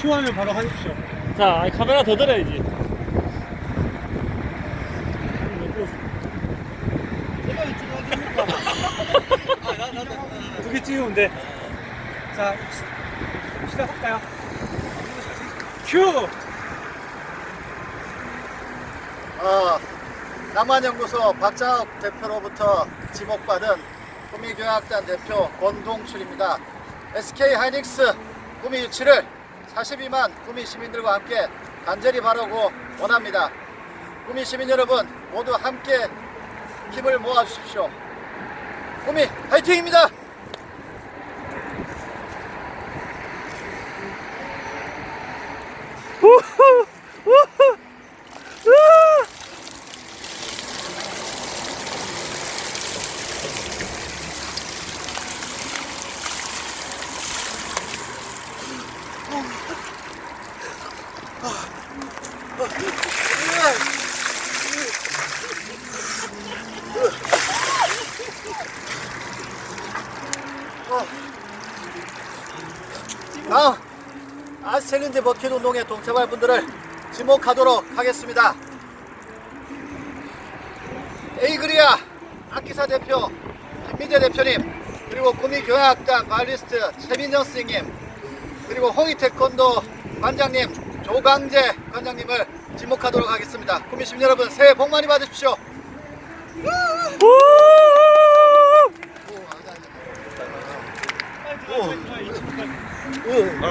큐하면 바로 하십시오. 자, 카메라 더 들어야지. 두 개 찍으면 돼. 자, 시- 시작할까요? 큐! 어, 남한연구소 박자욱 대표로부터 지목받은 구미교향악단 대표 권동출입니다. SK 하이닉스 구미 유치를 42만 구미 시민들과 함께 간절히 바라고 원합니다. 구미 시민 여러분 모두 함께 힘을 모아 주십시오. 구미 화이팅입니다. 다음 아스 챌린지 버킷 운동에 동참할 분들을 지목하도록 하겠습니다. 에이그리아 악기사 대표 김미재 대표님 그리고 구미교향악단 발리스트 최민정 선생님 그리고 홍익 태권도 관장님 조강재 관장님을 지목하도록 하겠습니다. 구미 시민 여러분 새해 복 많이 받으십시오. 오.